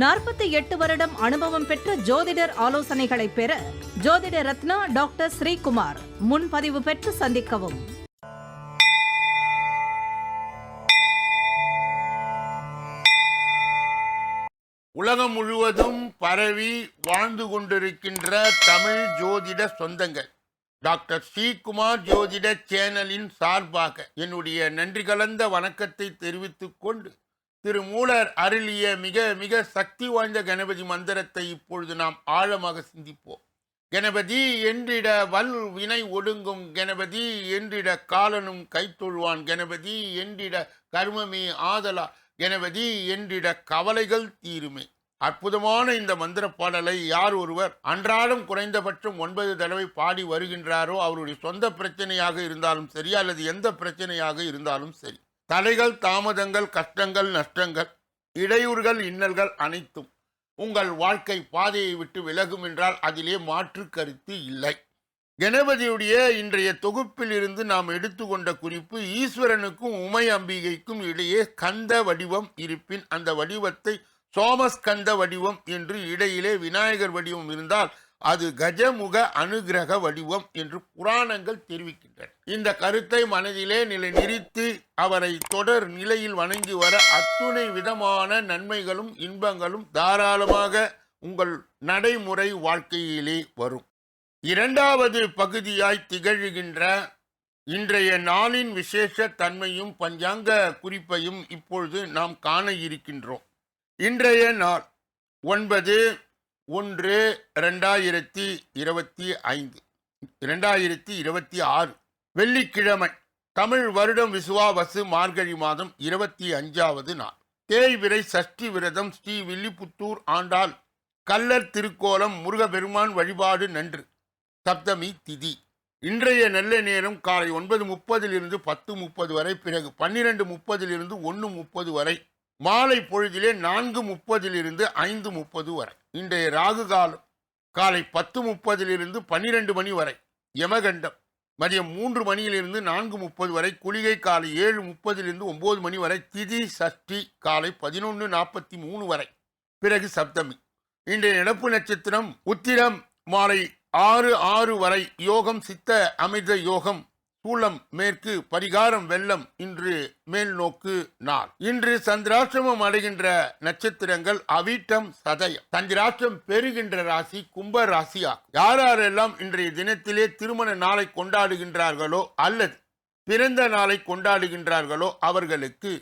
நாற்பத்தி எட்டு வருடம் அனுபவம் பெற்ற ஜோதிடர் ஆலோசனைகளை பெற ஜோதிட ரத்னா டாக்டர் ஸ்ரீகுமார் முன்பதிவு பெற்று சந்திக்கவும். உலகம் முழுவதும் பரவி வாழ்ந்து கொண்டிருக்கின்ற தமிழ் ஜோதிட சொந்தங்கள். டாக்டர் ஸ்ரீகுமார் ஜோதிட சேனலின் சார்பாக என்னுடைய நன்றி கலந்த வணக்கத்தை தெரிவித்துக் கொண்டு திரு மூலர் அருளிய மிக மிக சக்தி வாய்ந்த கணபதி மந்திரத்தை இப்பொழுது நாம் ஆழமாக சிந்திப்போம். கணபதி என்றிட வல் வினை ஒடுங்கும் கணபதி என்றிட காலனும் கைத்தொழுவான் கணபதி என்றிட கர்மமே ஆதலா கணபதி என்றிட கவலைகள் தீருமே. அற்புதமான இந்த மந்திர பாடலை யார் ஒருவர் அன்றாடம் குறைந்தபட்சம் ஒன்பது தடவை பாடி வருகின்றாரோ அவருடைய சொந்த பிரச்சனையாக இருந்தாலும் சரி அல்லது எந்த பிரச்சனையாக இருந்தாலும் சரி. தடைகள் தாமதங்கள் கஷ்டங்கள் நஷ்டங்கள் இடையூறுகள் இன்னல்கள் அனைத்தும் உங்கள் வாழ்க்கை பாதையை விட்டு விலகும் என்றால் அதிலே மாற்று கருத்து இல்லை. கணபதியுடைய இன்றைய தொகுப்பில் இருந்து நாம் எடுத்துக்கொண்ட குறிப்பு ஈஸ்வரனுக்கும் உமை அம்பிகைக்கும் இடையே கந்த வடிவம் இருப்பின் அந்த வடிவத்தை சோமஸ்கந்த வடிவம் என்று இடையிலே விநாயகர் வடிவம் இருந்தால் அது கஜமுக அனுகிரக வடிவம் என்று புராணங்கள் தெரிவிக்கின்றன. இந்த கருத்தை மனதிலே நிலை நிறுத்தி அவரை தொடர் நிலையில் வணங்கி வர அத்துணை விதமான நன்மைகளும் இன்பங்களும் தாராளமாக உங்கள் நடைமுறை வாழ்க்கையிலே வரும். இரண்டாவது பகுதியாய் திகழ்கின்ற இன்றைய நாளின் விசேஷ தன்மையும் பஞ்சாங்க குறிப்பையும் இப்பொழுது நாம் காண இருக்கின்றோம். இன்றைய நாள் ஒன்பது ஒன்று ரெண்டாயிரத்தி இருபத்தி ஐந்து ரெண்டாயிரத்தி இருபத்தி ஆறு வெள்ளிக்கிழமை தமிழ் வருடம் விசுவாவசு மார்கழி மாதம் இருபத்தி அஞ்சாவது நாள். தேய்விரை சஷ்டி விரதம் ஸ்ரீ வில்லிபுத்தூர் ஆண்டாள் கல்லர் திருக்கோலம் முருகபெருமான் வழிபாடு நன்று. சப்தமி திதி. இன்றைய நல்ல நேரம் காலை ஒன்பது முப்பதிலிருந்து பத்து முப்பது வரை பிறகு பன்னிரெண்டு முப்பதிலிருந்து ஒன்று முப்பது வரை மாலை பொழுதிலே நான்கு முப்பதிலிருந்து ஐந்து முப்பது வரை. இன்றைய ராகு காலம் காலை பத்து முப்பதிலிருந்து பன்னிரெண்டு மணி வரை. யமகண்டம் மதியம் மூன்று மணியிலிருந்து நான்கு முப்பது வரை. குளிகை காலை ஏழு முப்பதிலிருந்து ஒன்பது மணி வரை. திதி சஷ்டி காலை பதினொன்று நாற்பத்தி மூணு வரை. பிறகு சப்தமி. இன்றைய நடப்பு நட்சத்திரம் உத்திரம் மாலை ஆறு ஆறு வரை. யோகம் சித்த அமிர்த யோகம் சூளம் மேற்கு பரிகாரம் வெள்ளம் இன்று மேல் நோக்கு நாள். இன்று சந்திராஷ்டிரமம் அடைகின்ற நட்சத்திரங்கள் அவிட்டம் சதயம். சந்திராஷ்டிரம் பெறுகின்ற ராசி கும்ப ராசியா யார் யாரெல்லாம் இன்றைய தினத்திலே திருமண நாளை கொண்டாடுகின்றார்களோ அல்லது பிறந்த நாளை கொண்டாடுகின்றார்களோ அவர்களுக்கு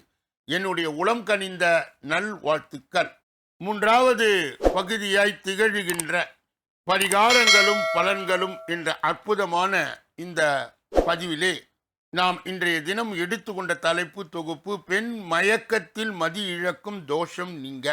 என்னுடைய உளம் கனிந்த நல் வாழ்த்துக்கள் மூன்றாவது பகுதியாய் திகழ்கின்ற பரிகாரங்களும் பலன்களும் என்ற அற்புதமான இந்த பதிவிலே நாம் இன்றைய தினம் எடுத்துக்கொண்ட தலைப்பு தொகுப்பு பெண் மயக்கத்தில் மதி இழக்கும் தோஷம் நீங்க.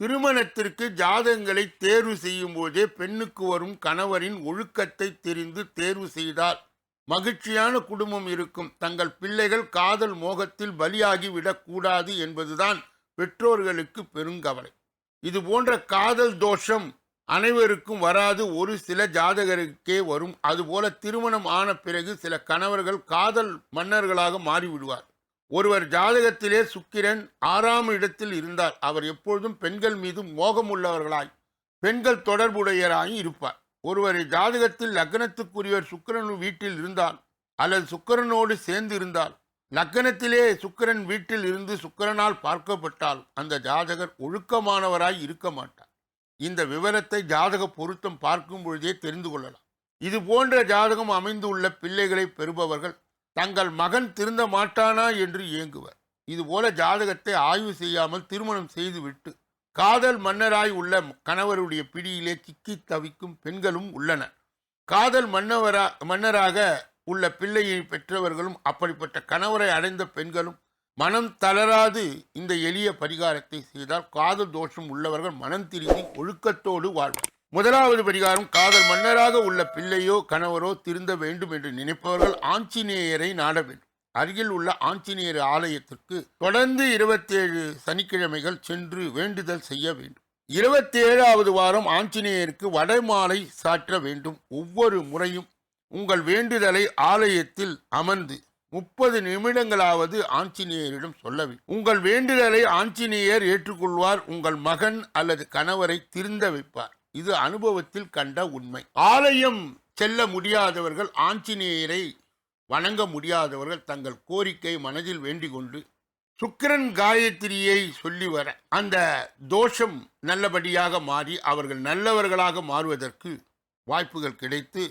திருமணத்திற்கு ஜாதகங்களை தேர்வு செய்யும் போதே பெண்ணுக்கு வரும் கணவரின் ஒழுக்கத்தை தெரிந்து தேர்வு செய்தால் மகிழ்ச்சியான குடும்பம் இருக்கும். தங்கள் பிள்ளைகள் காதல் மோகத்தில் பலியாகி விடக்கூடாது என்பதுதான் பெற்றோர்களுக்கு பெருங்கவலை. இது போன்ற காதல் தோஷம் அனைவருக்கும் வராது. ஒரு சில ஜாதகருக்கே வரும். அதுபோல திருமணம் ஆன பிறகு சில கணவர்கள் காதல் மன்னர்களாக மாறிவிடுவார். ஒருவர் ஜாதகத்திலே சுக்கிரன் ஆறாம் இடத்தில் இருந்தார். அவர் எப்பொழுதும் பெண்கள் மீது மோகமுள்ளவர்களாய் பெண்கள் தொடர்புடையராய் இருப்பார். ஒருவர் ஜாதகத்தில் லக்னத்துக்குரியவர் சுக்கிரன் வீட்டில் இருந்தால் அல்லது சுக்கிரனோடு சேர்ந்து இருந்தால் லக்கணத்திலே சுக்கிரன் வீட்டில் இருந்து சுக்கிரனால் பார்க்கப்பட்டால் அந்த ஜாதகர் ஒழுக்கமானவராய் இருக்க மாட்டார். இந்த விவரத்தை ஜாதக பொருத்தம் பார்க்கும் பொழுதே தெரிந்து கொள்ளலாம். இது போன்ற ஜாதகம் அமைந்துள்ள பிள்ளைகளை பெறுபவர்கள் தங்கள் மகன் திருந்த மாட்டானா என்று ஏங்குவர். இதுபோல ஜாதகத்தை ஆய்வு செய்யாமல் திருமணம் செய்துவிட்டு காதல் மன்னராய் உள்ள கணவருடைய பிடியிலே சிக்கி தவிக்கும் பெண்களும் உள்ளனர் காதல் மன்னவரா மன்னராக உள்ள பிள்ளையை பெற்றவர்களும் அப்படிப்பட்ட கணவரை அடைந்த பெண்களும் மனம் தளராது இந்த எளிய பரிகாரத்தை செய்தால் காதல் தோஷம் உள்ளவர்கள் மனம் திரும்பி ஒழுக்கத்தோடு வாழ்வார். முதலாவது பரிகாரம் காதல் மன்னராக உள்ள பிள்ளையோ கணவரோ திருந்த வேண்டும் என்று நினைப்பவர்கள் ஆஞ்சநேயரை நாட வேண்டும். அருகில் உள்ள ஆஞ்சநேயர் ஆலயத்திற்கு தொடர்ந்து இருபத்தேழு சனிக்கிழமைகள் சென்று வேண்டுதல் செய்ய வேண்டும். இருபத்தேழாவது வாரம் ஆஞ்சநேயருக்கு வடமாலை சாற்ற வேண்டும். ஒவ்வொரு முறையும் உங்கள் வேண்டுதலை ஆலயத்தில் அமர்ந்து முப்பது நிமிடங்களாவது ஆஞ்சநேயரிடம் சொல்ல உங்கள் வேண்டுதலை ஆஞ்சநேயர் ஏற்றுக்கொள்வார் உங்கள் மகன் அல்லது கணவரை திருந்த வைப்பார். இது அனுபவத்தில் கண்ட உண்மை. ஆலயம் செல்ல முடியாதவர்கள் ஆஞ்சநேயரை வணங்க முடியாதவர்கள் தங்கள் கோரிக்கை மனதில் வேண்டிக் கொண்டு சுக்கிரன் காயத்ரியை சொல்லி வர அந்த தோஷம் நல்லபடியாக மாறி அவர்கள் நல்லவர்களாக மாறுவதற்கு வாய்ப்புகள் கிடைத்து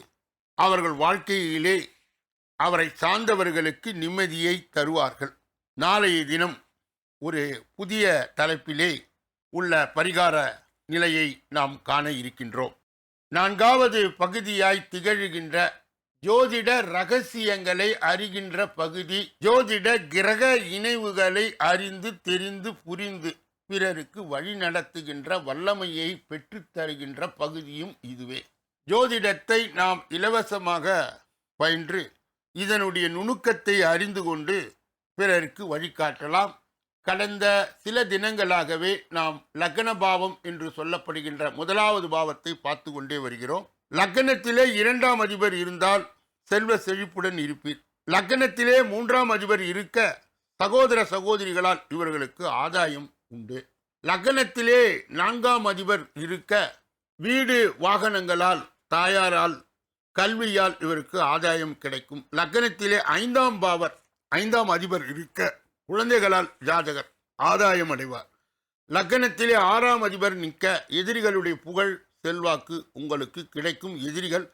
அவர்கள் வாழ்க்கையிலே அவரை சார்ந்தவர்களுக்கு நிம்மதியை தருவார்கள். நாளைய தினம் ஒரு புதிய தலைப்பிலே உள்ள பரிகார நிலையை நாம் காண இருக்கின்றோம். நான்காவது பகுதியாய் திகழ்கின்ற ஜோதிட ரகசியங்களை அறிகின்ற பகுதி ஜோதிட கிரக இணைவுகளை அறிந்து தெரிந்து புரிந்து பிறருக்கு வழி நடத்துகின்ற வல்லமையை பெற்றுத்தருகின்ற பகுதியும் இதுவே. ஜோதிடத்தை நாம் இலவசமாக பயின்று இதனுடைய நுணுக்கத்தை அறிந்து கொண்டு பிறருக்கு வழிகாட்டலாம். கடந்த சில தினங்களாகவே நாம் லக்ன பாவம் என்று சொல்லப்படுகின்ற முதலாவது பாவத்தை பார்த்து கொண்டே வருகிறோம். லக்னத்திலே இரண்டாம் அதிபர் இருந்தால் செல்வ செழிப்புடன் இருப்பீர். லக்னத்திலே மூன்றாம் அதிபர் இருக்க சகோதர சகோதரிகளால் இவர்களுக்கு ஆதாயம் உண்டு. லக்னத்திலே நான்காம் அதிபர் இருக்க வீடு வாகனங்களால் தாயாரால் கல்வியால் இவருக்கு ஆதாயம் கிடைக்கும். லக்னத்திலே ஐந்தாம் பாவர் ஐந்தாம் அதிபர் இருக்க குழந்தைகளால் ஜாதகர் ஆதாயம் அடைவார். லக்னத்திலே ஆறாம் அதிபர் நிற்க எதிரிகளுடைய புகழ் செல்வாக்கு உங்களுக்கு கிடைக்கும். எதிரிகள்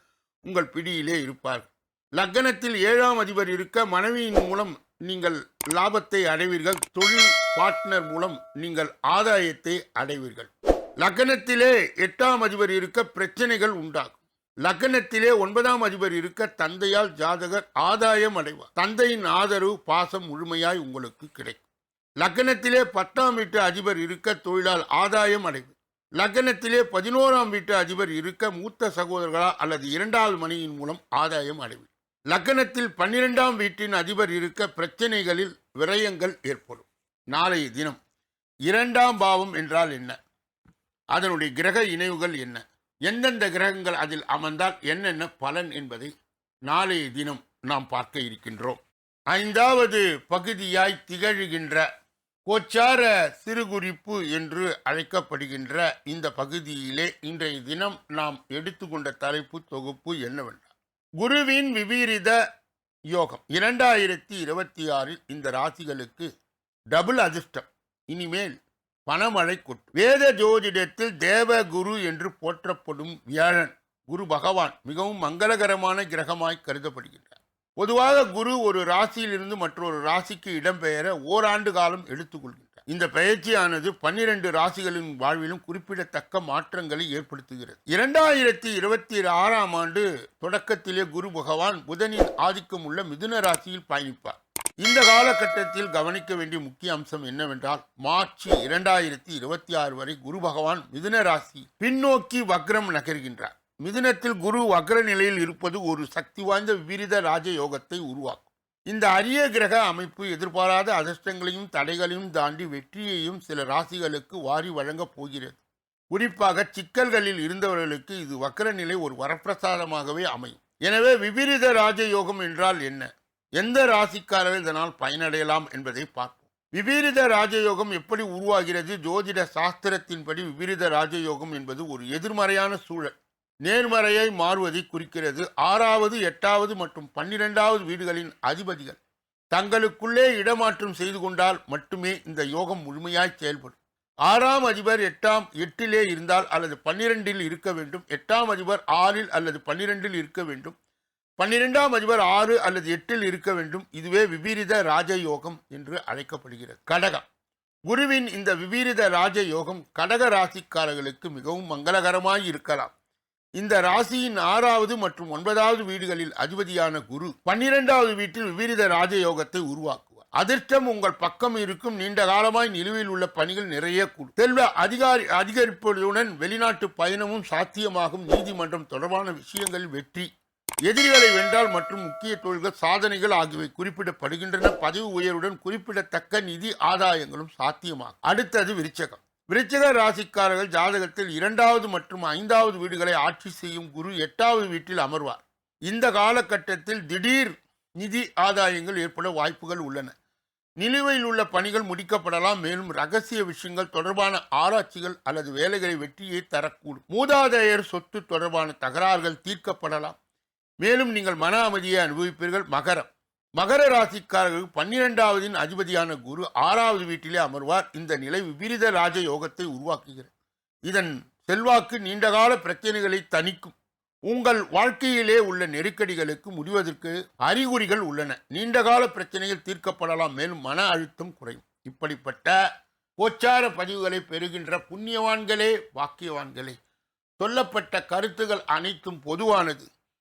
உங்கள் பிடியிலே இருப்பார்கள். லக்னத்தில் ஏழாம் அதிபர் இருக்க மனைவியின் மூலம் நீங்கள் லாபத்தை அடைவீர்கள். தொழில் பார்ட்னர் மூலம் நீங்கள் ஆதாயத்தை அடைவீர்கள். லக்னத்திலே எட்டாம் அதிபர் இருக்க பிரச்சனைகள் உண்டாகும். லக்னத்திலே ஒன்பதாம் அதிபர் இருக்க தந்தையால் ஜாதகர் ஆதாயம் அடைவார். தந்தையின் ஆதரவு பாசம் முழுமையாய் உங்களுக்கு கிடைக்கும். லக்னத்திலே பத்தாம் வீட்டு அதிபர் இருக்க தொழிலால் ஆதாயம் அடைவு லக்னத்திலே பதினோராம் வீட்டு அதிபர் இருக்க மூத்த சகோதரர்களா அல்லது இரண்டாவது மணியின் மூலம் ஆதாயம் அடைவு லக்னத்தில் பன்னிரெண்டாம் வீட்டின் அதிபர் இருக்க பிரச்சனைகளில் விரயங்கள் ஏற்படும். நாளைய தினம் இரண்டாம் பாவம் என்றால் என்ன? அதனுடைய கிரக இணைவுகள் என்ன? எந்தெந்த கிரகங்கள் அதில் அமர்ந்தால் என்னென்ன பலன் என்பதை நாளைய தினம் நாம் பார்க்க இருக்கின்றோம். ஐந்தாவது பகுதியாய் திகழ்கின்ற கோச்சார சிறுகுறிப்பு என்று அழைக்கப்படுகின்ற இந்த பகுதியிலே இன்றைய தினம் நாம் எடுத்துக்கொண்ட தலைப்பு தொகுப்பு என்னவென்றால் குருவின் விபரீத யோகம். இரண்டாயிரத்தி இருபத்தி ஆறில் இந்த ராசிகளுக்கு டபுள் அதிர்ஷ்டம். இனிமேல் பணமழை கொட்டும் வேத ஜோதிடத்தில் தேவ குரு என்று போற்றப்படும் வியாழன் குரு பகவான் மிகவும் மங்களகரமான கிரகமாய் கருதப்படுகின்றார். பொதுவாக குரு ஒரு ராசியிலிருந்து மற்றொரு ராசிக்கு இடம்பெயர ஓராண்டு காலம் எடுத்துக்கொள்கின்றார். இந்த பயிற்சியானது பன்னிரண்டு ராசிகளின் வாழ்விலும் குறிப்பிடத்தக்க மாற்றங்களை ஏற்படுத்துகிறது. இரண்டாயிரத்தி இருபத்தி ஆறாம் ஆண்டு தொடக்கத்திலே குரு பகவான் புதனின் ஆதிக்கம் உள்ள மிதுன ராசியில் பயணிப்பார். இந்த காலகட்டத்தில் கவனிக்க வேண்டிய முக்கிய அம்சம் என்னவென்றால் மார்ச் இரண்டாயிரத்தி இருபத்தி ஆறு வரை குரு பகவான் மிதுன ராசி பின்னோக்கி வக்ரம் நகர்கின்றார். மிதுனத்தில் குரு வக்ர நிலையில் இருப்பது ஒரு சக்தி வாய்ந்த விபரீத ராஜ யோகத்தை உருவாக்கும். இந்த அரிய கிரக அமைப்பு எதிர்பாராத அதிர்ஷ்டங்களையும் தடைகளையும் தாண்டி வெற்றியையும் சில ராசிகளுக்கு வாரி வழங்கப் போகிறது. குறிப்பாக சிக்கல்களில் இருந்தவர்களுக்கு இது வக்ர நிலை ஒரு வரப்பிரசாதமாகவே அமையும். எனவே விபரீத ராஜயோகம் என்றால் என்ன? எந்த ராசிக்காரர்கள் இதனால் பயனடையலாம் என்பதை பார்ப்போம். விபரீத ராஜயோகம் எப்படி உருவாகிறது? ஜோதிட சாஸ்திரத்தின்படி விபரீத ராஜயோகம் என்பது ஒரு எதிர்மறையான சூழல். நேர்மறையை மாறுவதை குறிக்கிறது. ஆறாவது எட்டாவது மற்றும் பன்னிரெண்டாவது வீடுகளின் அதிபதிகள் தங்களுக்குள்ளே இடமாற்றம் செய்து கொண்டால் மட்டுமே இந்த யோகம் முழுமையாய் செயல்படும். ஆறாம் அதிபர் எட்டாம் எட்டிலே இருந்தால் அல்லது பன்னிரெண்டில் இருக்க வேண்டும். எட்டாம் அதிபர் ஆறில் அல்லது பன்னிரெண்டில் இருக்க வேண்டும். பன்னிரெண்டாம் அதிபர் ஆறு அல்லது எட்டில் இருக்க வேண்டும். இதுவே விபீரித ராஜயோகம் என்று அழைக்கப்படுகிறது. கடகம். குருவின் இந்த விபீரித ராஜயோகம் கடக ராசிக்காரர்களுக்கு மிகவும் மங்களகரமாய் இருக்கலாம். இந்த ராசியின் ஆறாவது மற்றும் ஒன்பதாவது வீடுகளில் அதிபதியான குரு பன்னிரெண்டாவது வீட்டில் விபரீத ராஜயோகத்தை உருவாக்குவார். அதிர்ஷ்டம் உங்கள் பக்கம் இருக்கும். நீண்ட காலமாய் நிலுவையில் உள்ள பணிகள் நிறைய கூடும். செல்வ அதிகாரி அதிகரிப்பதுடன் வெளிநாட்டு பயணமும் சாத்தியமாகும். நீதிமன்றம் தொடர்பான விஷயங்களில் வெற்றி. எதிரிகளை வென்றால் மற்றும் முக்கிய தொழில்கள் சாதனைகள் ஆகியவை குறிப்பிடப்படுகின்றன. பதவி உயர்வுடன் குறிப்பிடத்தக்க நிதி ஆதாயங்களும் சாத்தியமாகும். அடுத்தது விருச்சகம். விருச்சக ராசிக்காரர்கள் ஜாதகத்தில் இரண்டாவது மற்றும் ஐந்தாவது வீடுகளை ஆட்சி செய்யும் குரு எட்டாவது வீட்டில் அமர்வார். இந்த காலகட்டத்தில் திடீர் நிதி ஆதாயங்கள் ஏற்பட வாய்ப்புகள் உள்ளன. நிலுவையில் உள்ள பணிகள் முடிக்கப்படலாம். மேலும் ரகசிய விஷயங்கள் தொடர்பான ஆராய்ச்சிகள் அல்லது வேலைகளை வெற்றியை தரக்கூடும். மூதாதையர் சொத்து தொடர்பான தகராறுகள் தீர்க்கப்படலாம். மேலும் நீங்கள் மன அமைதியை அனுபவிப்பீர்கள். மகரம். மகர ராசிக்காரர்கள் பன்னிரெண்டாவதின் அதிபதியான குரு ஆறாவது வீட்டிலே அமர்வார். இந்த நிலை விபரீத ராஜ யோகத்தை உருவாக்குகிறது. இதன் செல்வாக்கு நீண்டகால பிரச்சனைகளை தணிக்கும். உங்கள் வாழ்க்கையிலே உள்ள நெருக்கடிகளுக்கு முடிவதற்கு அறிகுறிகள் உள்ளன. நீண்டகால பிரச்சனைகள் தீர்க்கப்படலாம். மேலும் மன அழுத்தம் குறையும். இப்படிப்பட்ட கோச்சார பதிவுகளை பெறுகின்ற புண்ணியவான்களே வாக்கியவான்களே சொல்லப்பட்ட கருத்துகள் அனைத்தும் பொதுவானது.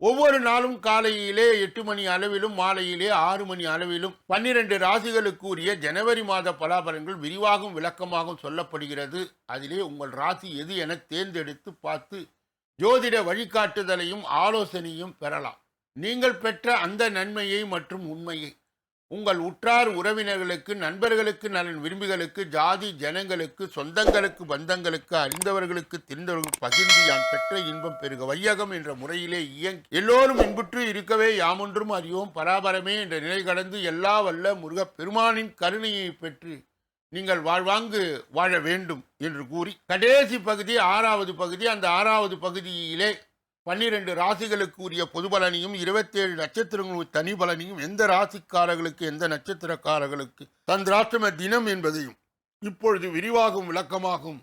ஒவ்வொரு நாளும் காலையிலே எட்டு மணி அளவிலும் மாலையிலே ஆறு மணி அளவிலும் பன்னிரண்டு ராசிகளுக்கு உரிய ஜனவரி மாத பலாபலன்கள் விரிவாகவும் விளக்கமாகவும் சொல்லப்படுகிறது. அதிலே உங்கள் ராசி எது என தேர்ந்தெடுத்து பார்த்து ஜோதிட வழிகாட்டுதலையும் ஆலோசனையும் பெறலாம். நீங்கள் பெற்ற அந்த நன்மையை மற்றும் உண்மையை உங்கள் உற்றார் உறவினர்களுக்கு நண்பர்களுக்கு நலன் விரும்பிகளுக்கு ஜாதி ஜனங்களுக்கு சொந்தங்களுக்கு பந்தங்களுக்கு அறிந்தவர்களுக்கு தெரிந்தவர்களுக்கு பகிர்ந்து யான் பெற்ற இன்பம் பெருக வையகம் என்ற முறையிலே இயங்கி எல்லோரும் இன்புற்று இருக்கவே யாமொன்றும் அறியோம். பராபரமே என்ற நிலை கடந்து எல்லா வல்ல முருகப் பெருமானின் கருணையை பெற்று நீங்கள் வாழ்வாங்கு வாழ வேண்டும் என்று கூறி கடைசி பகுதி ஆறாவது பகுதி அந்த ஆறாவது பகுதியிலே பன்னிரண்டு ராசிகளுக்கு உரிய பொது பலனையும் இருபத்தேழு நட்சத்திரங்களுக்கு தனி பலனையும் எந்த ராசிக்காரர்களுக்கு எந்த நட்சத்திரக்காரர்களுக்கு? சந்திராஷ்டம தினம் என்பதையும் இப்பொழுது விரிவாகும் விளக்கமாகும்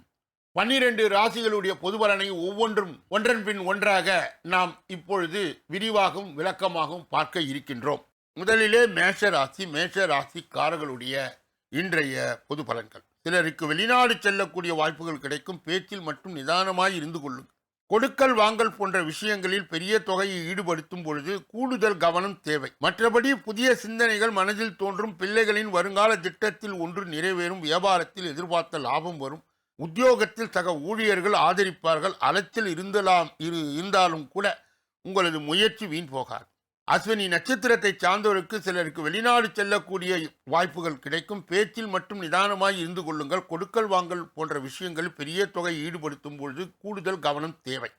பன்னிரண்டு ராசிகளுடைய பொது பலனை ஒவ்வொன்றும் ஒன்றன் பின் ஒன்றாக நாம் இப்பொழுது விரிவாகும் விளக்கமாகவும் பார்க்க இருக்கின்றோம். முதலிலே மேஷ ராசி மேஷ ராசிக்காரர்களுடைய இன்றைய பொது பலன்கள். சிலருக்கு வெளிநாடு செல்லக்கூடிய வாய்ப்புகள் கிடைக்கும். பேச்சில் மட்டும் நிதானமாய் இருந்து கொள்ளுங்கள். கொடுக்கல் வாங்கல் போன்ற விஷயங்களில் பெரிய தொகையை ஈடுபடுத்தும் பொழுது கூடுதல் கவனம் தேவை. மற்றபடி புதிய சிந்தனைகள் மனதில் தோன்றும் பிள்ளைகளின் வருங்கால திட்டத்தில் ஒன்று நிறைவேறும் வியாபாரத்தில் எதிர்பார்த்த லாபம் வரும். உத்தியோகத்தில் சக ஊழியர்கள் ஆதரிப்பார்கள். அலத்தில் இருந்தலாம் இரு இருந்தாலும் கூட உங்களது முயற்சி வீண் போகாது. அஸ்வினி நட்சத்திரத்தை சார்ந்தவருக்கு சிலருக்கு வெளிநாடு செல்லக்கூடிய வாய்ப்புகள் கிடைக்கும். பேச்சில் மட்டும் நிதானமாய் இருந்து கொள்ளுங்கள். கொடுக்கல் வாங்கல் போன்ற விஷயங்களில் பெரிய தொகை ஈடுபடுத்தும் பொழுது கூடுதல் கவனம் தேவை.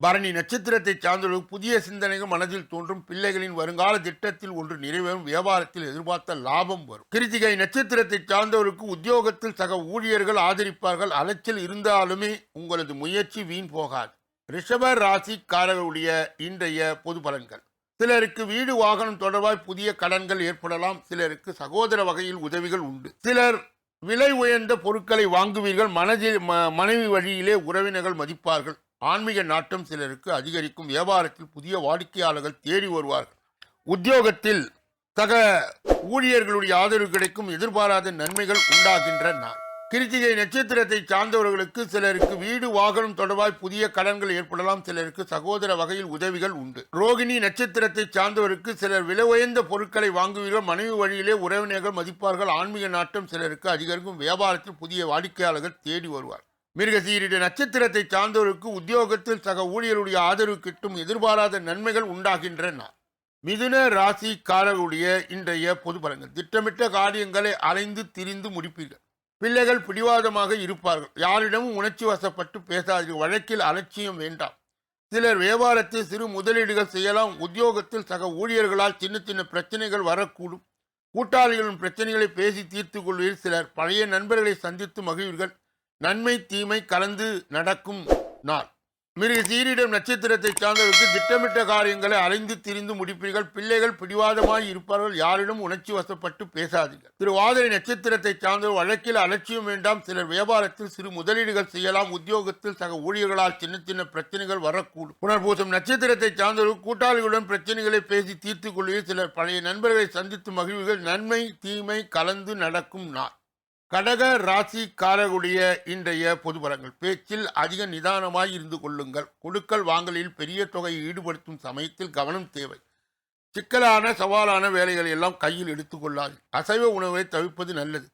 பரணி நட்சத்திரத்தை சார்ந்தவர்கள் புதிய சிந்தனைகள் மனதில் தோன்றும். பிள்ளைகளின் வருங்கால திட்டத்தில் ஒன்று நிறைவேறும். வியாபாரத்தில் எதிர்பார்த்த லாபம் வரும். கிருத்திகை நட்சத்திரத்தை சார்ந்தவருக்கு உத்தியோகத்தில் சக ஊழியர்கள் ஆதரிப்பார்கள். அலைச்சல் இருந்தாலுமே உங்களது முயற்சி வீண் போகாது. ரிஷப ராசிக்காரர்களுடைய இன்றைய பொது பலன்கள். சிலருக்கு வீடு வாகனம் தொடர்பாய் புதிய கடன்கள் ஏற்படலாம். சிலருக்கு சகோதர வகையில் உதவிகள் உண்டு. சிலர் விலை உயர்ந்த பொருட்களை வாங்குவீர்கள். மனதில் ம- மனைவி வழியிலே உறவினர்கள் மதிப்பார்கள். ஆன்மீக நாட்டம் சிலருக்கு அதிகரிக்கும். வியாபாரத்தில் புதிய வாடிக்கையாளர்கள் தேடி வருவார்கள். உத்தியோகத்தில் சக ஊழியர்களுடைய ஆதரவு கிடைக்கும். எதிர்பாராத நன்மைகள் உண்டாகின்ற நாள் கிருத்திகை நட்சத்திரத்தை சார்ந்தவர்களுக்கு சிலருக்கு வீடு வாகனம் தொடர்பாய் புதிய கடன்கள் ஏற்படலாம். சிலருக்கு சகோதர வகையில் உதவிகள் உண்டு. ரோகிணி நட்சத்திரத்தை சார்ந்தவருக்கு சிலர் விலை உயர்ந்த பொருட்களை வாங்குவீர்கள். மனைவி வழியிலே உறவினர்கள் மதிப்பார்கள். ஆன்மீக நாட்டம் சிலருக்கு அதிகரிக்கும். வியாபாரத்தில் புதிய வாடிக்கையாளர்கள் தேடி வருவார். மிருகசீரிட நட்சத்திரத்தை சார்ந்தவருக்கு உத்தியோகத்தில் சக ஊழியருடைய ஆதரவு கிட்டும் எதிர்பாராத நன்மைகள் உண்டாகின்றன. மிதுன ராசிக்காரருடைய இன்றைய பொது பலன்கள். திட்டமிட்ட காரியங்களை அலைந்து திரிந்து முடிப்பீர்கள். பிள்ளைகள் பிடிவாதமாக இருப்பார்கள். யாரிடமும் உணர்ச்சி வசப்பட்டு பேசாதீர்கள் வழக்கில் அலட்சியம் வேண்டாம். சிலர் வியாபாரத்தில் சிறு முதலீடுகள் செய்யலாம். உத்தியோகத்தில் சக ஊழியர்களால் சின்ன சின்ன பிரச்சனைகள் வரக்கூடும். கூட்டாளிகளின் பிரச்சனைகளை பேசி தீர்த்து கொள்வீர்கள் சிலர் பழைய நண்பர்களை சந்தித்து மகிழ்வீர்கள். நன்மை தீமை கலந்து நடக்கும் நாள். மிருக சீரிடம் நட்சத்திரத்தை சார்ந்தவருக்கு திட்டமிட்ட காரியங்களை அலைந்து திரிந்து முடிப்பீர்கள். பிள்ளைகள் பிடிவாதமாய் இருப்பார்கள். யாரிடம் உணர்ச்சி வசப்பட்டு பேசாதீர்கள். திருவாதிரை நட்சத்திரத்தை சார்ந்தவர் வழக்கில் அலட்சியம் வேண்டாம். சிலர் வியாபாரத்தில் சிறு முதலீடுகள் செய்யலாம். உத்தியோகத்தில் சக ஊழியர்களால் சின்ன சின்ன பிரச்சனைகள் வரக்கூடும். புனர்பூசம் நட்சத்திரத்தை சார்ந்தவர்கள் கூட்டாளிகளுடன் பிரச்சனைகளை பேசி தீர்த்துக் கொள்வதில் சிலர் பழைய நண்பர்களை சந்தித்து மகிழ்வுகள் நன்மை தீமை கலந்து நடக்கும் நாள். கடக ராசிக்காரர்களுடைய இன்றைய பொது பலங்கள் பேச்சில் அதிக நிதானமாய் இருந்து கொள்ளுங்கள். கொடுக்கல் வாங்கலில் பெரிய தொகையை ஈடுபடுத்தும் சமயத்தில் கவனம் தேவை. சிக்கலான சவாலான வேலைகளை எல்லாம் கையில் எடுத்துக்கொள்ளாது அசைவ உணவை தவிர்ப்பது நல்லது.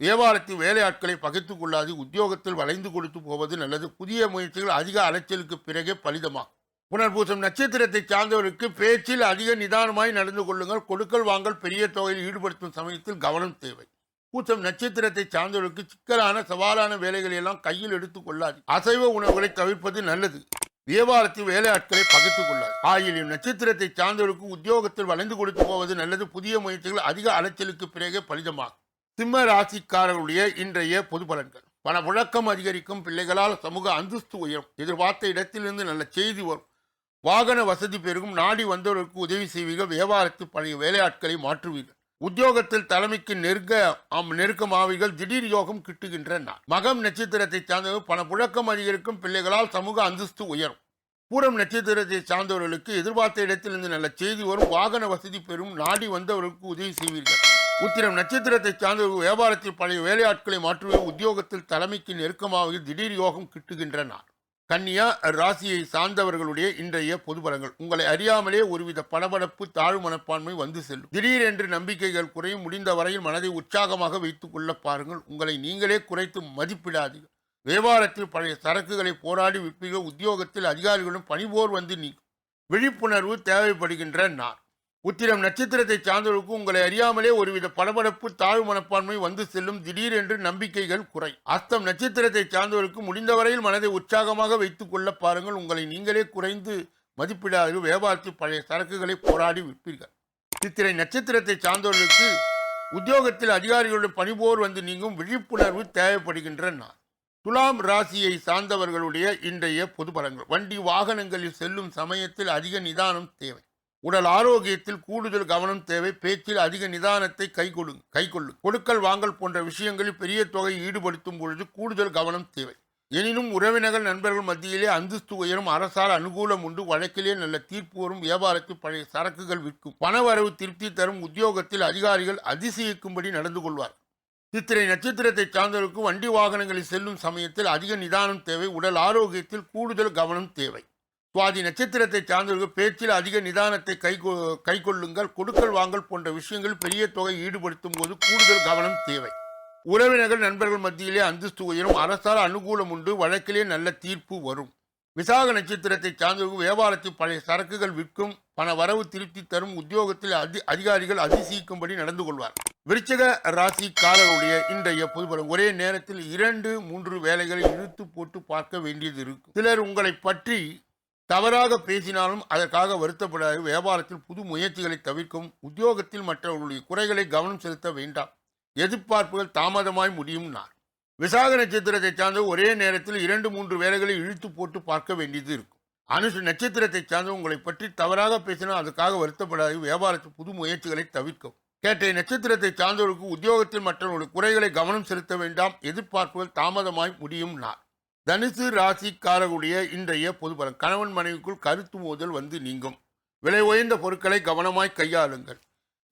வியாபாரத்தில் வேலையாட்களை பகைத்துக் கொள்ளாது உத்தியோகத்தில் வளைந்து கொடுத்து போவது நல்லது. புதிய முயற்சிகள் அதிக அலைச்சலுக்கு பிறகே பலிதமாகும். புனர்பூசம் நட்சத்திரத்தை சார்ந்தவருக்கு பேச்சில் அதிக நிதானமாய் நடந்து கொள்ளுங்கள். கொடுக்கல் வாங்கல் பெரிய தொகையில் ஈடுபடுத்தும் சமயத்தில் கவனம் தேவை. பூசம் நட்சத்திரத்தை சார்ந்தவர்களுக்கு சிக்கலான சவாலான வேலைகளை எல்லாம் கையில் எடுத்துக் கொள்ளாது. அசைவ உணவுகளை தவிர்ப்பது நல்லது. வியாபாரத்தில் வேலையாட்களை பகிர்ந்து கொள்ளாது. ஆயிலும் நட்சத்திரத்தை சார்ந்தவர்களுக்கு உத்தியோகத்தில் வளைந்து கொடுத்து போவது நல்லது. புதிய முயற்சிகள் அதிக அலைச்சலுக்கு பிறகே பலிதமாகும். சிம்ம ராசிக்காரர்களுடைய இன்றைய பொது பலன்கள். பண புழக்கம் அதிகரிக்கும் பிள்ளைகளால் சமூக அந்தஸ்து உயரும் எதிர்பார்த்த இடத்திலிருந்து நல்ல செய்தி வரும். வாகன வசதி பெருகும் நாடி வந்தவர்களுக்கு உதவி செய்வீர்கள் வியாபாரத்தில் பழைய வேலையாட்களை மாற்றுவீர்கள். உத்தியோகத்தில் தலைமைக்கு நெருங்க ஆம் ஆவிகள் திடீர் யோகம் கிட்டுகின்றன. மகம் நட்சத்திரத்தை சார்ந்தவர் பண புழக்கம் அதிகரிக்கும் பிள்ளைகளால் சமூக அந்தஸ்து உயரும். பூரம் நட்சத்திரத்தை சார்ந்தவர்களுக்கு எதிர்பார்த்த இடத்திலிருந்து நல்ல செய்தி வரும். வாகன வசதி பெறும். நாடி வந்தவர்களுக்கு உதவி செய்வீர்கள். உத்திரம் நட்சத்திரத்தை சார்ந்தவர்கள் வியாபாரத்தில் பழைய வேலையாட்களை மாற்றுவது உத்தியோகத்தில் தலைமைக்கு நெருக்கமாக திடீர் யோகம் கிட்டுகின்றனர் கன்னியா ராசியை சார்ந்தவர்களுடைய இன்றைய பொது பலங்கள் உங்களை அறியாமலே ஒருவித படபடப்பு தாழ்வு மனப்பான்மை வந்து செல்லும். திடீரென்று நம்பிக்கைகள் குறையும். முடிந்த வரையில் மனதை உற்சாகமாக வைத்துக் கொள்ள பாருங்கள். உங்களை நீங்களே குறைத்து மதிப்பிடாதீர்கள். வியாபாரத்தில் பழைய சரக்குகளை போராடி விற்பீர்கள். உத்தியோகத்தில் அதிகாரிகளும் பணிபோர் வந்து நீக்கும் விழிப்புணர்வு தேவைப்படுகின்ற நான் உத்திரம் நட்சத்திரத்தை சார்ந்தவர்களுக்கு உங்களை அறியாமலே ஒருவித படபடப்பு தாழ்வு மனப்பான்மை வந்து செல்லும் திடீரென்று நம்பிக்கைகள் குறை. அஸ்தம் நட்சத்திரத்தை சார்ந்தவர்களுக்கு முடிந்தவரையில் மனதை உற்சாகமாக வைத்துக் கொள்ள பாருங்கள். உங்களை நீங்களே குறைந்து மதிப்பிடாது வியாபாரத்தில் பழைய சரக்குகளை போராடி விற்பீர்கள். சித்திரை நட்சத்திரத்தை சார்ந்தவர்களுக்கு உத்தியோகத்தில் அதிகாரிகளுடன் பணிபோர் வந்து நீங்கும் விழிப்புணர்வு தேவைப்படுகின்ற நான் துலாம் ராசியை சார்ந்தவர்களுடைய இன்றைய பொது பலன்கள். வண்டி வாகனங்களில் செல்லும் சமயத்தில் அதிக நிதானம் தேவை. உடல் ஆரோக்கியத்தில் கூடுதல் கவனம் தேவை. பேச்சில் அதிக நிதானத்தை கைகொள்ளும் கொள்ளு கொடுக்கல் வாங்கல் போன்ற விஷயங்களில் பெரிய தொகை ஈடுபடுத்தும் பொழுது கூடுதல் கவனம் தேவை. எனினும் உறவினர்கள் நண்பர்கள் மத்தியிலே அந்தஸ்து உயரும். அரசால் அனுகூலம் உண்டு. வழக்கிலே நல்ல தீர்ப்பு வரும். வியாபாரத்தில் பழைய சரக்குகள் விற்கும். பணவரவு திருப்தி தரும். உத்தியோகத்தில் அதிகாரிகள் அதிசயிக்கும்படி நடந்து கொள்வார். சித்திரை நட்சத்திரத்தை சார்ந்தவருக்கு வண்டி வாகனங்களில் செல்லும் சமயத்தில் அதிக நிதானம் தேவை. உடல் ஆரோக்கியத்தில் கூடுதல் கவனம் தேவை. சுவாதி நட்சத்திரத்தை சார்ந்தவர்கள் பேச்சில் அதிக நிதானத்தை கை கைக்கொள்ளுங்கள் கொடுக்கல் வாங்கல் போன்ற விஷயங்கள் பெரிய தொகை ஈடுபடுத்தும் போது கூடுதல் கவனம் தேவை. உறவினர்கள் நண்பர்கள் மத்தியிலே அந்தஸ்து உயரும் அரசால் அனுகூலம் உண்டு வழக்கிலே நல்ல தீர்ப்பு வரும். விசாக நட்சத்திரத்தை சார்ந்தவர்கள் வியாபாரத்தில் பழைய சரக்குகள் விற்கும் பண வரவு திருப்தி தரும் உத்தியோகத்தில் அதி அதிகாரிகள் அதிசயிக்கும்படி நடந்து கொள்வார். விருச்சக ராசிக்காரருடைய இன்றைய பொதுபலம் ஒரே நேரத்தில் இரண்டு மூன்று வேலைகளை இழுத்து போட்டு பார்க்க வேண்டியது இருக்கும். சிலர் உங்களை பற்றி தவறாக பேசினாலும் அதற்காக வருத்தப்படாது. வியாபாரத்தில் புது முயற்சிகளை தவிர்க்கும். உத்தியோகத்தில் மற்றவர்களுடைய குறைகளை கவனம் செலுத்த வேண்டாம். எதிர்பார்ப்புகள் தாமதமாய் முடியும் நாள். விசாக நட்சத்திரத்தை சார்ந்த ஒரே நேரத்தில் இரண்டு மூன்று வேலைகளை இழுத்து போட்டு பார்க்க வேண்டியது இருக்கும். அனுசு நட்சத்திரத்தை சார்ந்த உங்களை பற்றி தவறாக பேசினால் அதுக்காக வருத்தப்படாது. வியாபாரத்தில் புது முயற்சிகளை தவிர்க்கும் கேட்டை நட்சத்திரத்தை சார்ந்தவர்களுக்கு உத்தியோகத்தில் மற்றவர்களுடைய குறைகளை கவனம் செலுத்த வேண்டாம். எதிர்பார்ப்புகள் தாமதமாய் முடியும் நான் தனுசு ராசிக்காரர்களுடைய இன்றைய பொதுபலம் கணவன் மனைவிக்குள் கருத்து மோதல் வந்து நீங்கும். விலை உயர்ந்த பொருட்களை கவனமாய் கையாளுங்கள்.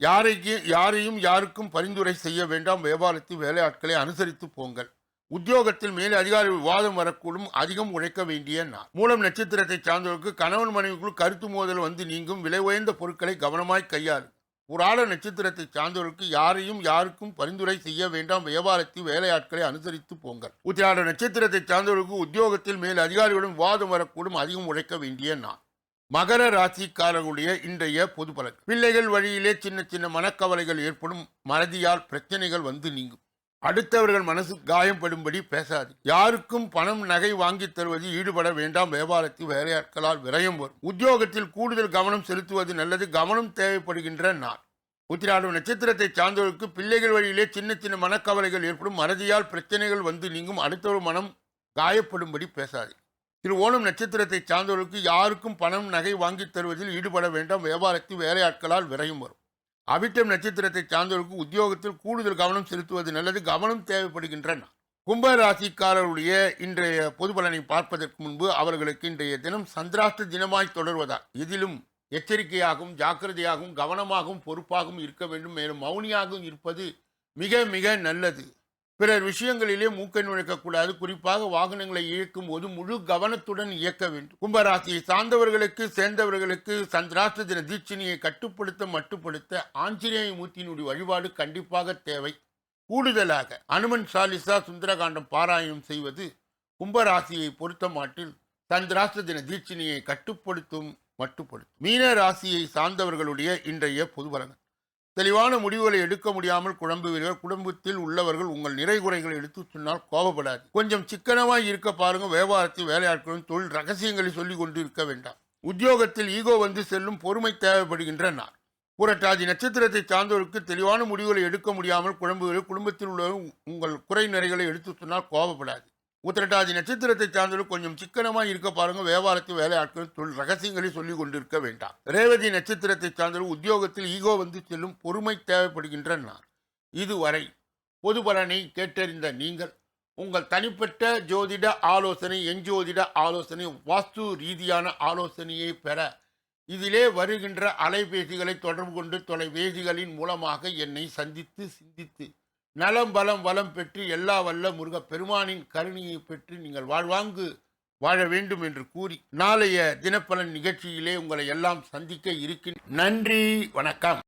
யாரைக்கு யாரையும் யாருக்கும் பரிந்துரை செய்ய வேண்டாம். வியாபாரத்தில் வேலையாட்களை அனுசரித்து போங்கள். உத்தியோகத்தில் மேல் அதிகாரி விவாதம் வரக்கூடும். அதிகம் உழைக்க வேண்டிய நாள். மூலம் நட்சத்திரத்தை சார்ந்தவர்களுக்கு கணவன் மனைவிக்குள் கருத்து மோதல் வந்து நீங்கும். விலை உயர்ந்த பொருட்களை கவனமாய் கையாளும் புராண நட்சத்திரத்தை சார்ந்தவர்களுக்கு யாரையும் யாருக்கும் பரிந்துரை செய்ய வேண்டாம். வியாபாரத்தில் வேலையாட்களை அனுசரித்து போங்கள். உத்திராட நட்சத்திரத்தை சார்ந்தவர்களுக்கு உத்தியோகத்தில் மேல் அதிகாரிகளுடன் வாதம் வரக்கூடும். அதிகம் உழைக்க வேண்டிய நான். மகர ராசிக்காரர்களுடைய இன்றைய பொது பலன் பிள்ளைகள் வழியிலே சின்ன சின்ன மனக்கவலைகள் ஏற்படும். மறதியால் பிரச்சனைகள் வந்து நீங்கும். அடுத்தவர்கள் மனசு காயப்படும்படி பேசாது. யாருக்கும் பணம் நகை வாங்கி தருவதில் ஈடுபட வேண்டாம். வியாபாரத்தில் வேலையாட்களால் விரயம் வரும். உத்தியோகத்தில் கூடுதல் கவனம் செலுத்துவது நல்லது. கவனம் தேவைப்படுகின்ற நாள். உத்திராடம் நட்சத்திரத்தை சார்ந்தவர்களுக்கு பிள்ளைகள் வழியிலே சின்ன சின்ன மனக்கவலைகள் ஏற்படும். மறதியால் பிரச்சனைகள் வந்து நீங்கும். அடுத்தவர் மனம் காயப்படும்படி பேசாது. திரு. ஓணம் நட்சத்திரத்தை சார்ந்தவர்களுக்கு யாருக்கும் பணம் நகை வாங்கித் தருவதில் ஈடுபட வேண்டாம். வியாபாரத்தில் வேலையாட்களால் விரையும் வரும். அவிட்டம் நட்சத்திரத்தை சார்ந்தவர்களுக்கு உத்தியோகத்தில் கூடுதல் கவனம் செலுத்துவது நல்லது. கவனம் தேவைப்படுகின்றன. கும்ப ராசிக்காரருடைய இன்றைய பொது பலனை பார்ப்பதற்கு முன்பு அவர்களுக்கு இன்றைய தினம் சந்திராஷ்ட தினமாய் தொடர்வதால் இதிலும் எச்சரிக்கையாகவும் ஜாக்கிரதையாகவும் கவனமாகவும் பொறுப்பாகவும் இருக்க வேண்டும். மேலும் மௌனியாகவும் இருப்பது மிக மிக நல்லது. பிறர் விஷயங்களிலே மூக்கை நுழைக்கக்கூடாது. குறிப்பாக வாகனங்களை இயக்கும் போது முழு கவனத்துடன் இயக்க வேண்டும். கும்பராசியை சார்ந்தவர்களுக்கு சேர்ந்தவர்களுக்கு சந்திராஷ்ட தின தீட்சணியை கட்டுப்படுத்த மட்டுப்படுத்த ஆஞ்சநேய மூர்த்தியினுடைய வழிபாடு கண்டிப்பாக தேவை. கூடுதலாக அனுமன் சாலிசா சுந்தரகாண்டம் பாராயணம் செய்வது கும்பராசியை பொறுத்த மாட்டில் சந்திராஷ்ட தின தீட்சணியை கட்டுப்படுத்தும் மட்டுப்படுத்தும். மீன ராசியை சார்ந்தவர்களுடைய இன்றைய பொது பலன்கள் தெளிவான முடிவுகளை எடுக்க முடியாமல் குழம்புவீர்கள். குடும்பத்தில் உள்ளவர்கள் உங்கள் நிறை குறைகளை எடுத்து சொன்னால் கோபப்படாது. கொஞ்சம் சிக்கனமாய் இருக்க பாருங்க வியாபாரத்தில் வேலையாட்களும் தொழில் ரகசியங்களை சொல்லி கொண்டு இருக்க வேண்டாம். உத்தியோகத்தில் ஈகோ வந்து செல்லும் பொறுமை தேவைப்படுகின்ற நாள் புரட்டாதி நட்சத்திரத்தை சார்ந்தவருக்கு தெளிவான முடிவுகளை எடுக்க முடியாமல் குழம்புவீர்கள். குடும்பத்தில் உள்ளவர்கள் உங்கள் குறை நிறைகளை எடுத்து சொன்னால் கோபப்படாது. உத்திரட்டாதி நட்சத்திரத்தை சார்ந்தவர்கள் கொஞ்சம் சிக்கனமாக இருக்க பாருங்க. வியாபாரத்து வேலையாட்கள் தொழில் ரகசியங்களை சொல்லிக் கொண்டிருக்க வேண்டாம். ரேவதி நட்சத்திரத்தை சார்ந்தவர்கள் உத்தியோகத்தில் ஈகோ வந்து செல்லும் பொறுமை தேவைப்படுகின்ற நாள் இதுவரை பொது பலனை கேட்டறிந்த நீங்கள் உங்கள் தனிப்பட்ட ஜோதிட ஆலோசனை எஞ்சோதிட ஆலோசனை வாஸ்து ரீதியான ஆலோசனையை பெற இதிலே வருகின்ற அலைபேசிகளை தொடர்பு கொண்டு தொலைபேசிகளின் மூலமாக என்னை சந்தித்து சிந்தித்து நலம் பலம் வளம் பெற்று எல்லா வல்ல முருக பெருமானின் கருணையை பெற்று நீங்கள் வாழ்வாங்கு வாழ வேண்டும் என்று கூறி நாளைய தினப்பலன் நிகழ்ச்சியிலே உங்களை எல்லாம் சந்திக்க இருக்கின்ற நன்றி வணக்கம்.